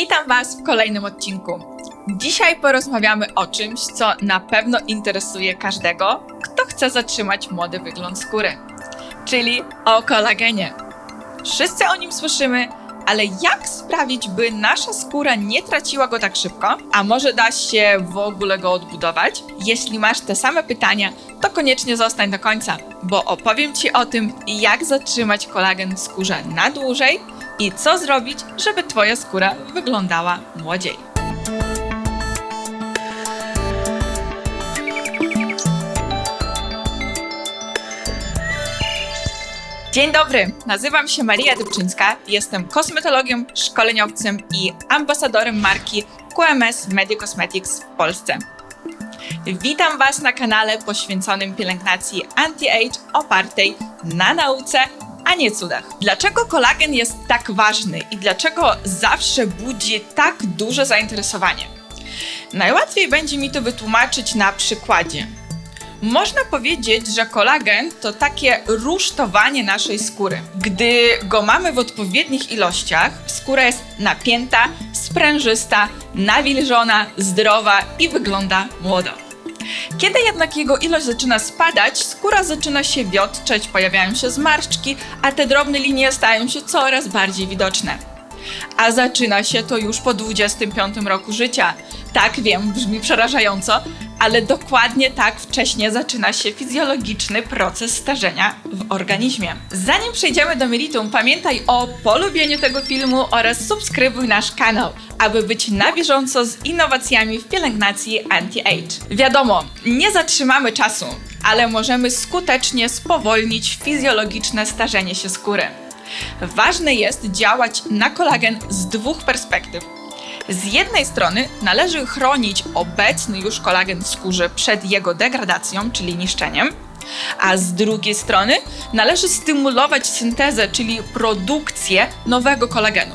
Witam Was w kolejnym odcinku. Dzisiaj porozmawiamy o czymś, co na pewno interesuje każdego, kto chce zatrzymać młody wygląd skóry, czyli o kolagenie. Wszyscy o nim słyszymy, ale jak sprawić, by nasza skóra nie traciła go tak szybko? A może da się w ogóle go odbudować? Jeśli masz te same pytania, to koniecznie zostań do końca, bo opowiem Ci o tym, jak zatrzymać kolagen w skórze na dłużej i co zrobić, żeby Twoja skóra wyglądała młodziej. Dzień dobry, nazywam się Maria Dybczyńska, jestem kosmetologiem, szkoleniowcem i ambasadorem marki QMS Media Cosmetics w Polsce. Witam Was na kanale poświęconym pielęgnacji anti-age opartej na nauce, a nie cudach. Dlaczego kolagen jest tak ważny i dlaczego zawsze budzi tak duże zainteresowanie? Najłatwiej będzie mi to wytłumaczyć na przykładzie. Można powiedzieć, że kolagen to takie rusztowanie naszej skóry. Gdy go mamy w odpowiednich ilościach, skóra jest napięta, sprężysta, nawilżona, zdrowa i wygląda młodo. Kiedy jednak jego ilość zaczyna spadać, skóra zaczyna się wiotczeć, pojawiają się zmarszczki, a te drobne linie stają się coraz bardziej widoczne. A zaczyna się to już po 25 roku życia. Tak wiem, brzmi przerażająco, ale dokładnie tak wcześnie zaczyna się fizjologiczny proces starzenia w organizmie. Zanim przejdziemy do meritum, pamiętaj o polubieniu tego filmu oraz subskrybuj nasz kanał, aby być na bieżąco z innowacjami w pielęgnacji anti-age. Wiadomo, nie zatrzymamy czasu, ale możemy skutecznie spowolnić fizjologiczne starzenie się skóry. Ważne jest działać na kolagen z dwóch perspektyw z jednej strony należy chronić obecny już kolagen w skórze przed jego degradacją, czyli niszczeniem, a z drugiej strony należy stymulować syntezę, czyli produkcję nowego kolagenu.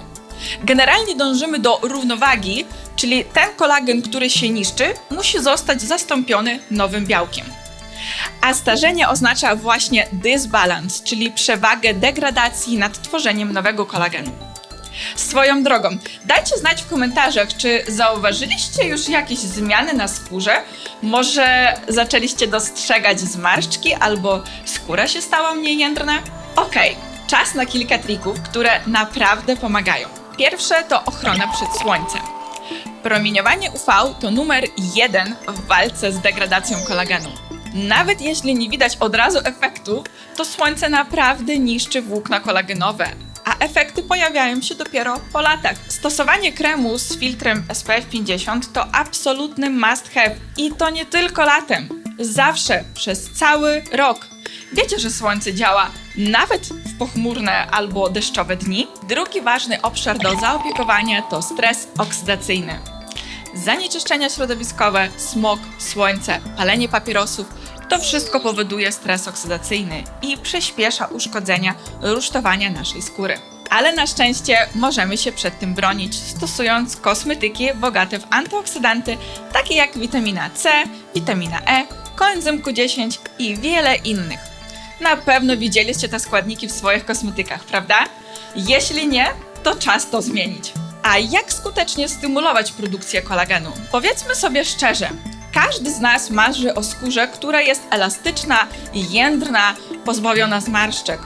Generalnie dążymy do równowagi, czyli ten kolagen, który się niszczy, musi zostać zastąpiony nowym białkiem. A starzenie oznacza właśnie dysbalans, czyli przewagę degradacji nad tworzeniem nowego kolagenu. Swoją drogą, dajcie znać w komentarzach, czy zauważyliście już jakieś zmiany na skórze? Może zaczęliście dostrzegać zmarszczki albo skóra się stała mniej jędrna? Okej, okay, czas na kilka trików, które naprawdę pomagają. Pierwsze to ochrona przed słońcem. Promieniowanie UV to numer jeden w walce z degradacją kolagenu. Nawet jeśli nie widać od razu efektu, to słońce naprawdę niszczy włókna kolagenowe, efekty pojawiają się dopiero po latach. Stosowanie kremu z filtrem SPF 50 to absolutny must have i to nie tylko latem. Zawsze, przez cały rok. Wiecie, że słońce działa nawet w pochmurne albo deszczowe dni? Drugi ważny obszar do zaopiekowania to stres oksydacyjny. Zanieczyszczenia środowiskowe, smog, słońce, palenie papierosów to wszystko powoduje stres oksydacyjny i przyspiesza uszkodzenia rusztowania naszej skóry. Ale na szczęście możemy się przed tym bronić, stosując kosmetyki bogate w antyoksydanty, takie jak witamina C, witamina E, koenzym Q10 i wiele innych. Na pewno widzieliście te składniki w swoich kosmetykach, prawda? Jeśli nie, to czas to zmienić. A jak skutecznie stymulować produkcję kolagenu? Powiedzmy sobie szczerze, każdy z nas marzy o skórze, która jest elastyczna, jędrna, pozbawiona zmarszczek.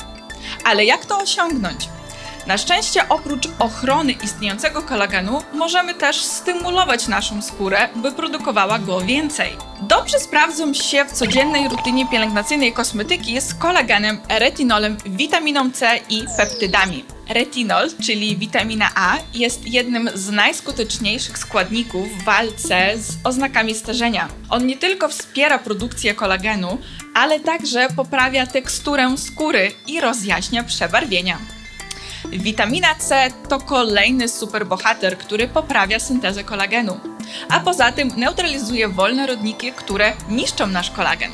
Ale jak to osiągnąć? Na szczęście, oprócz ochrony istniejącego kolagenu, możemy też stymulować naszą skórę, by produkowała go więcej. Dobrze sprawdzą się w codziennej rutynie pielęgnacyjnej kosmetyki z kolagenem, retinolem, witaminą C i peptydami. Retinol, czyli witamina A, jest jednym z najskuteczniejszych składników w walce z oznakami starzenia. On nie tylko wspiera produkcję kolagenu, ale także poprawia teksturę skóry i rozjaśnia przebarwienia. Witamina C to kolejny superbohater, który poprawia syntezę kolagenu, a poza tym neutralizuje wolne rodniki, które niszczą nasz kolagen.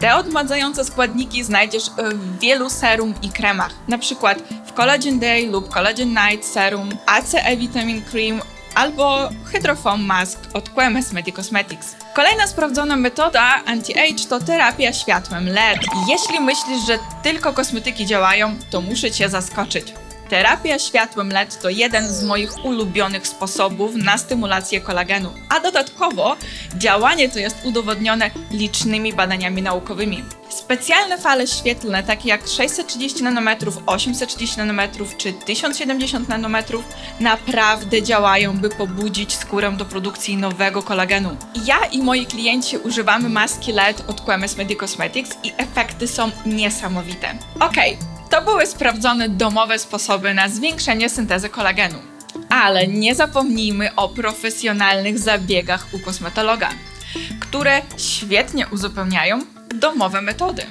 Te odmładzające składniki znajdziesz w wielu serum i kremach, np. w Collagen Day lub Collagen Night Serum, ACE Vitamin Cream albo Hydrofoam Mask od QMS Medi Cosmetics. Kolejna sprawdzona metoda anti-age to terapia światłem LED. Jeśli myślisz, że tylko kosmetyki działają, to muszę Cię zaskoczyć. Terapia światłem LED to jeden z moich ulubionych sposobów na stymulację kolagenu, a dodatkowo działanie to jest udowodnione licznymi badaniami naukowymi. Specjalne fale świetlne, takie jak 630 nanometrów, 830 nanometrów czy 1070 nanometrów, naprawdę działają, by pobudzić skórę do produkcji nowego kolagenu. Ja i moi klienci używamy maski LED od QMS Medi Cosmetics i efekty są niesamowite. Okej, to były sprawdzone domowe sposoby na zwiększenie syntezy kolagenu. Ale nie zapomnijmy o profesjonalnych zabiegach u kosmetologa, które świetnie uzupełniają domowe metody.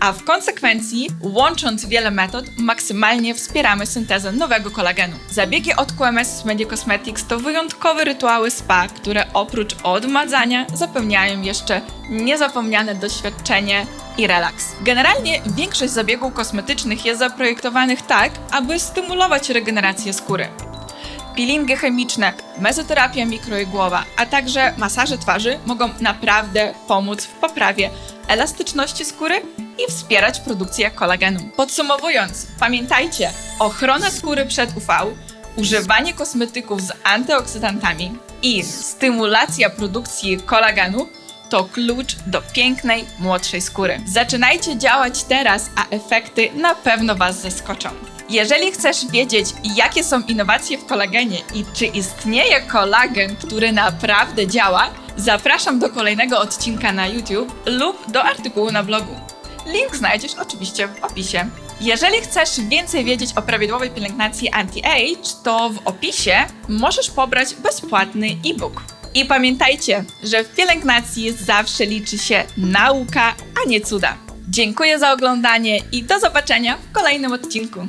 A w konsekwencji, łącząc wiele metod, maksymalnie wspieramy syntezę nowego kolagenu. Zabiegi od QMS Media Cosmetics to wyjątkowe rytuały spa, które oprócz odmadzania zapewniają jeszcze niezapomniane doświadczenie i relaks. Generalnie większość zabiegów kosmetycznych jest zaprojektowanych tak, aby stymulować regenerację skóry peelingi chemiczne, mezoterapia mikroigłowa, a także masaże twarzy mogą naprawdę pomóc w poprawie elastyczności skóry i wspierać produkcję kolagenu. Podsumowując, pamiętajcie, ochrona skóry przed UV, używanie kosmetyków z antyoksydantami i stymulacja produkcji kolagenu to klucz do pięknej, młodszej skóry. Zaczynajcie działać teraz, a efekty na pewno Was zaskoczą. Jeżeli chcesz wiedzieć, jakie są innowacje w kolagenie i czy istnieje kolagen, który naprawdę działa, zapraszam do kolejnego odcinka na YouTube lub do artykułu na blogu. Link znajdziesz oczywiście w opisie. Jeżeli chcesz więcej wiedzieć o prawidłowej pielęgnacji anti-age, to w opisie możesz pobrać bezpłatny e-book. I pamiętajcie, że w pielęgnacji zawsze liczy się nauka, a nie cuda. Dziękuję za oglądanie i do zobaczenia w kolejnym odcinku.